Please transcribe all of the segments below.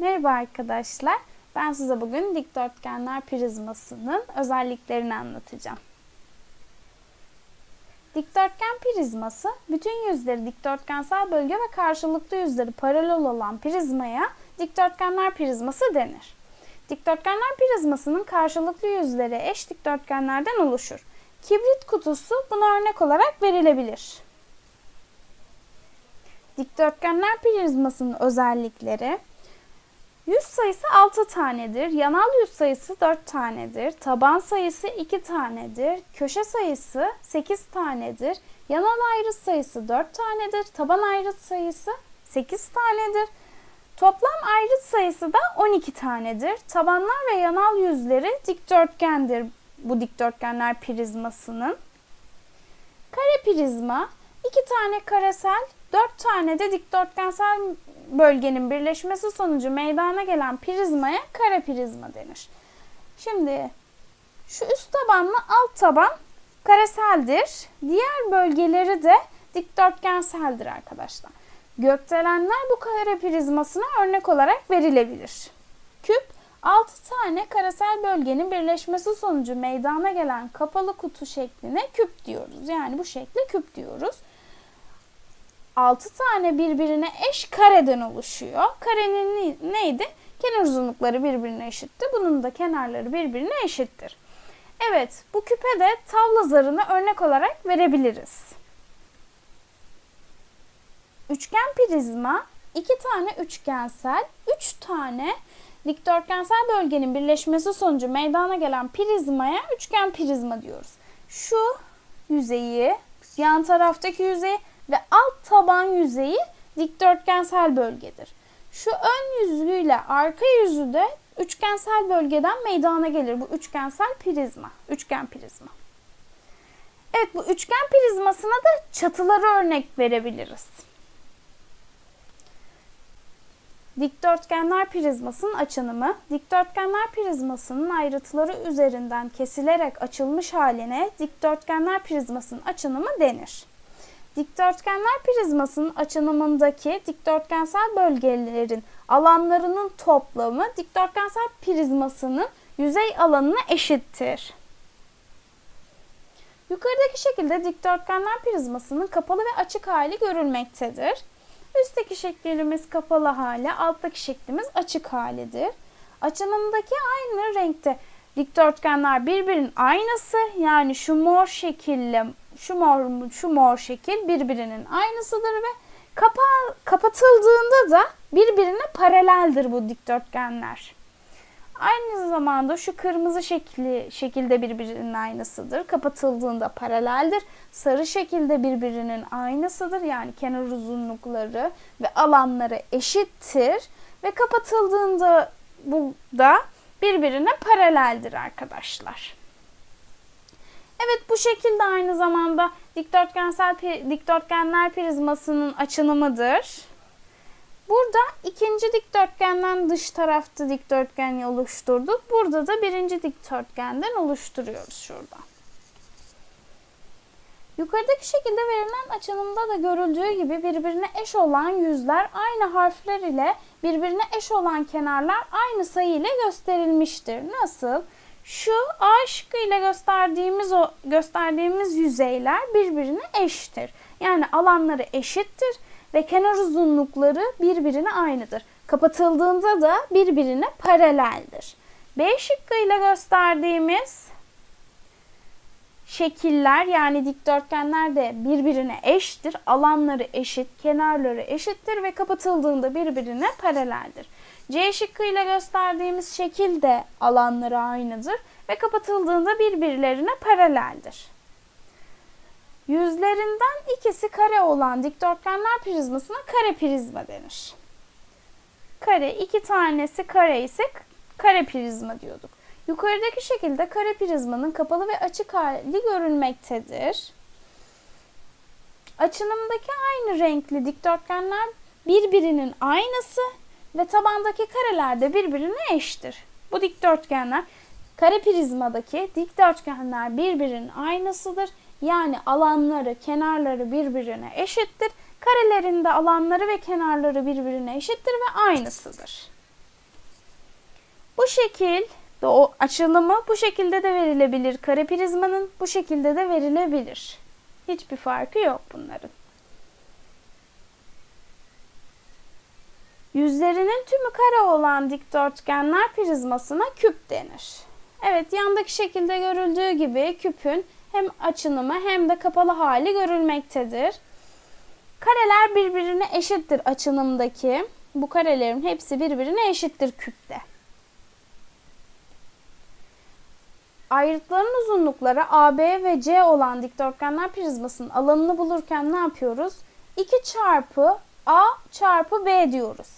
Merhaba arkadaşlar. Ben size bugün dikdörtgenler prizmasının özelliklerini anlatacağım. Dikdörtgen prizması, bütün yüzleri dikdörtgensel bölge ve karşılıklı yüzleri paralel olan prizmaya dikdörtgenler prizması denir. Dikdörtgenler prizmasının karşılıklı yüzleri eş dikdörtgenlerden oluşur. Kibrit kutusu buna örnek olarak verilebilir. Dikdörtgenler prizmasının özellikleri Yüz sayısı 6 tanedir. Yanal yüz sayısı 4 tanedir. Taban sayısı 2 tanedir. Köşe sayısı 8 tanedir. Yanal ayrıt sayısı 4 tanedir. Taban ayrıt sayısı 8 tanedir. Toplam ayrıt sayısı da 12 tanedir. Tabanlar ve yanal yüzleri dikdörtgendir bu dikdörtgenler prizmasının. Kare prizma 2 tane karesel, 4 tane de dikdörtgensel bölgenin birleşmesi sonucu meydana gelen prizmaya kare prizma denir. Şimdi şu üst tabanla alt taban kareseldir. Diğer bölgeleri de dikdörtgenseldir arkadaşlar. Gökdelenler bu kare prizmasına örnek olarak verilebilir. Küp 6 tane karesel bölgenin birleşmesi sonucu meydana gelen kapalı kutu şekline küp diyoruz. Yani bu şekle küp diyoruz. 6 tane birbirine eş kareden oluşuyor. Karenin neydi? Kenar uzunlukları birbirine eşitti. Bunun da kenarları birbirine eşittir. Evet, bu küpe de tavla zarını örnek olarak verebiliriz. Üçgen prizma, iki tane üçgensel, üç tane dikdörtgensel bölgenin birleşmesi sonucu meydana gelen prizmaya üçgen prizma diyoruz. Şu yüzeyi, yan taraftaki yüzeyi ve alt taban yüzeyi dikdörtgensel bölgedir. Şu ön yüzüyle arka yüzü de üçgensel bölgeden meydana gelir. Bu üçgensel prizma, üçgen prizma. Evet bu üçgen prizmasına da çatıları örnek verebiliriz. Dikdörtgenler prizmasının açınımı, dikdörtgenler prizmasının ayrıtları üzerinden kesilerek açılmış haline dikdörtgenler prizmasının açınımı denir. Dikdörtgenler prizmasının açınımındaki dikdörtgensel bölgelerin alanlarının toplamı dikdörtgensel prizmasının yüzey alanına eşittir. Yukarıdaki şekilde dikdörtgenler prizmasının kapalı ve açık hali görülmektedir. Üstteki şeklimiz kapalı hali, alttaki şeklimiz açık halidir. Açınımdaki aynı renkte dikdörtgenler birbirinin aynısı yani şu mor şekille şu mor şu mor şekil birbirinin aynısıdır ve kapa kapatıldığında da birbirine paraleldir bu dikdörtgenler. Aynı zamanda şu kırmızı şekli şekilde birbirinin aynısıdır. Kapatıldığında paraleldir. Sarı şekilde birbirinin aynısıdır. Yani kenar uzunlukları ve alanları eşittir ve kapatıldığında bu da birbirine paraleldir arkadaşlar. Evet bu şekilde aynı zamanda dikdörtgensel dikdörtgenler prizmasının açılımıdır. Burada ikinci dikdörtgenden dış tarafta dikdörtgen oluşturduk. Burada da birinci dikdörtgenden oluşturuyoruz şurada. Yukarıdaki şekilde verilen açılımda da görüldüğü gibi birbirine eş olan yüzler aynı harfler ile birbirine eş olan kenarlar aynı sayı ile gösterilmiştir. Nasıl? Şu A şıkkı ile gösterdiğimiz o gösterdiğimiz yüzeyler birbirine eşittir. Yani alanları eşittir ve kenar uzunlukları birbirine aynıdır. Kapatıldığında da birbirine paraleldir. B şıkkı ile gösterdiğimiz şekiller yani dikdörtgenler de birbirine eşittir. Alanları eşit, kenarları eşittir ve kapatıldığında birbirine paraleldir. C şıkkı ile gösterdiğimiz şekil de alanları aynıdır ve kapatıldığında birbirlerine paraleldir. Yüzlerinden ikisi kare olan dikdörtgenler prizmasına kare prizma denir. Kare iki tanesi kare ise kare prizma diyorduk. Yukarıdaki şekilde kare prizmanın kapalı ve açık hali görülmektedir. Açınımdaki aynı renkli dikdörtgenler birbirinin aynısı ve tabandaki kareler de birbirine eşittir. Bu dikdörtgenler kare prizmadaki dikdörtgenler birbirinin aynısıdır. Yani alanları, kenarları birbirine eşittir. Karelerin de alanları ve kenarları birbirine eşittir ve aynısıdır. Bu şekil de o açılımı bu şekilde de verilebilir. Kare prizmanın bu şekilde de verilebilir. Hiçbir farkı yok bunların. Yüzlerinin tümü kare olan dikdörtgenler prizmasına küp denir. Evet yandaki şekilde görüldüğü gibi küpün hem açılımı hem de kapalı hali görülmektedir. Kareler birbirine eşittir açılımdaki. Bu karelerin hepsi birbirine eşittir küpte. Ayrıtların uzunlukları AB ve C olan dikdörtgenler prizmasının alanını bulurken ne yapıyoruz? 2 çarpı A çarpı B diyoruz.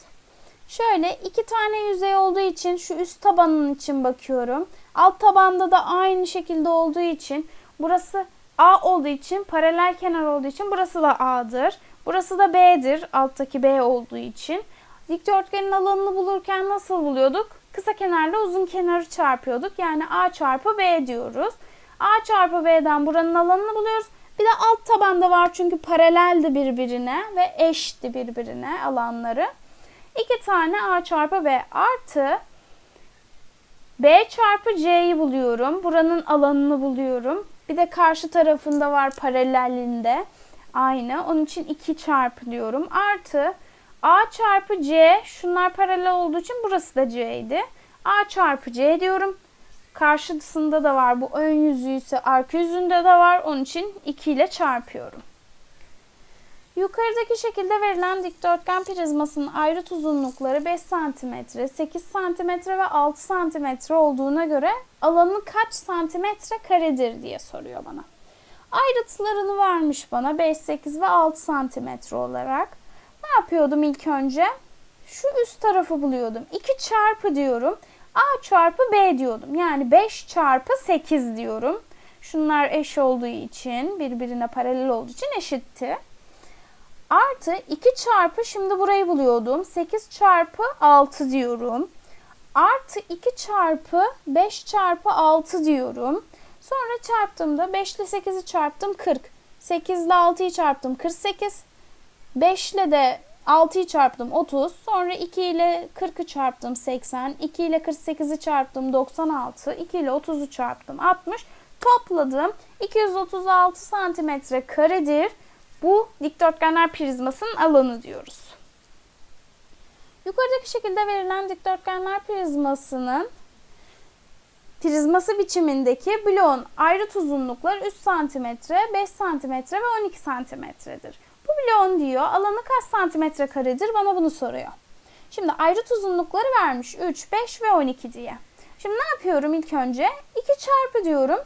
Şöyle iki tane yüzey olduğu için şu üst tabanın için bakıyorum. Alt tabanda da aynı şekilde olduğu için burası A olduğu için paralel kenar olduğu için burası da A'dır. Burası da B'dir alttaki B olduğu için. Dikdörtgenin alanını bulurken nasıl buluyorduk? Kısa kenarla uzun kenarı çarpıyorduk. Yani A çarpı B diyoruz. A çarpı B'den buranın alanını buluyoruz. Bir de alt tabanda var çünkü paraleldi birbirine ve eşti birbirine alanları. 2 tane A çarpı B artı B çarpı C'yi buluyorum. Buranın alanını buluyorum. Bir de karşı tarafında var paralelinde. Aynı. Onun için 2 çarpı diyorum. Artı A çarpı C. Şunlar paralel olduğu için burası da C'ydi. A çarpı C diyorum. Karşısında da var. Bu ön yüzü ise arka yüzünde de var. Onun için 2 ile çarpıyorum. Yukarıdaki şekilde verilen dikdörtgen prizmasının ayrıt uzunlukları 5 cm, 8 cm ve 6 cm olduğuna göre alanı kaç santimetre karedir diye soruyor bana. Ayrıtlarını vermiş bana 5, 8 ve 6 cm olarak. Ne yapıyordum ilk önce? Şu üst tarafı buluyordum. 2 çarpı diyorum. A çarpı B diyordum. Yani 5 çarpı 8 diyorum. Şunlar eş olduğu için, birbirine paralel olduğu için eşitti. Artı 2 çarpı şimdi burayı buluyordum. 8 çarpı 6 diyorum. Artı 2 çarpı 5 çarpı 6 diyorum. Sonra çarptığımda 5 ile 8'i çarptım 40. 8 ile 6'yı çarptım 48. 5 ile de 6'yı çarptım 30. Sonra 2 ile 40'ı çarptım 80. 2 ile 48'i çarptım 96. 2 ile 30'u çarptım 60. Topladım. 236 santimetre karedir. Bu dikdörtgenler prizmasının alanı diyoruz. Yukarıdaki şekilde verilen dikdörtgenler prizmasının prizması biçimindeki bloğun ayrıt uzunlukları 3 cm, 5 cm ve 12 cm'dir. Bu bloğun diyor alanı kaç santimetre karedir bana bunu soruyor. Şimdi ayrıt uzunlukları vermiş 3, 5 ve 12 diye. Şimdi ne yapıyorum ilk önce? 2 çarpı diyorum.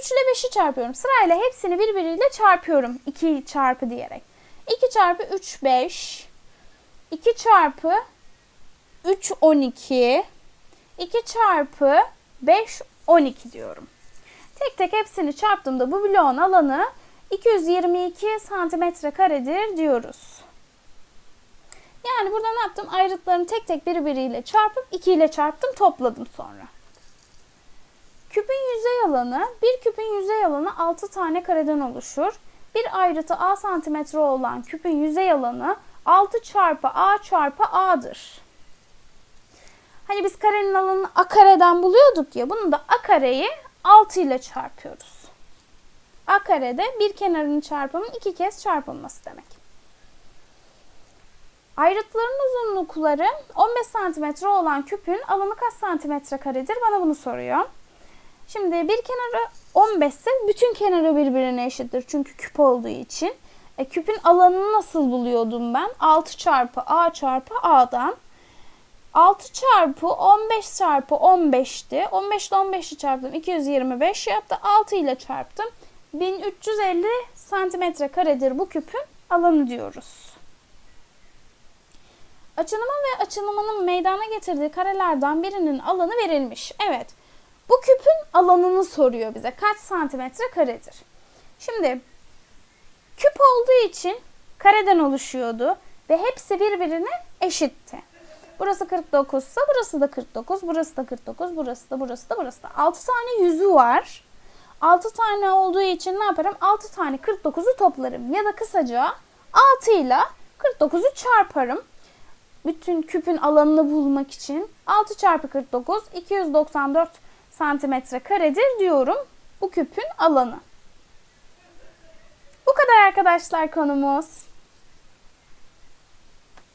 3 ile 5'i çarpıyorum. Sırayla hepsini birbiriyle çarpıyorum. 2 çarpı diyerek. 2 çarpı 3 5. 2 çarpı 3 12. 2 çarpı 5 12 diyorum. Tek tek hepsini çarptığımda bu bloğun alanı 222 santimetre karedir diyoruz. Yani burada ne yaptım? Ayrıtlarını tek tek birbiriyle çarpıp 2 ile çarptım topladım sonra. Küpün yüzey alanı, bir küpün yüzey alanı 6 tane kareden oluşur. Bir ayrıtı a santimetre olan küpün yüzey alanı 6 çarpı a çarpı a'dır. Hani biz karenin alanını a kareden buluyorduk ya, bunu da a kareyi 6 ile çarpıyoruz. A karede bir kenarının çarpımının iki kez çarpılması demek. Ayrıtların uzunlukları 15 santimetre olan küpün alanı kaç santimetre karedir? Bana bunu soruyor. Şimdi bir kenarı 15 ise bütün kenarı birbirine eşittir. Çünkü küp olduğu için. E, küpün alanını nasıl buluyordum ben? 6 çarpı a çarpı a'dan. 6 çarpı 15 çarpı 15'ti. 15 ile 15'i çarptım. 225 yaptı. 6 ile çarptım. 1350 santimetre karedir bu küpün alanı diyoruz. Açılımın ve açılımının meydana getirdiği karelerden birinin alanı verilmiş. Evet. Bu küpün alanını soruyor bize. Kaç santimetre karedir? Şimdi küp olduğu için kareden oluşuyordu ve hepsi birbirine eşitti. Burası 49 ise burası da 49, burası da 49, burası da burası da burası da. 6 tane yüzü var. 6 tane olduğu için ne yaparım? 6 tane 49'u toplarım. Ya da kısaca 6 ile 49'u çarparım. bütün küpün alanını bulmak için 6 çarpı 49 294 santimetre karedir diyorum. Bu küpün alanı. Bu kadar arkadaşlar konumuz.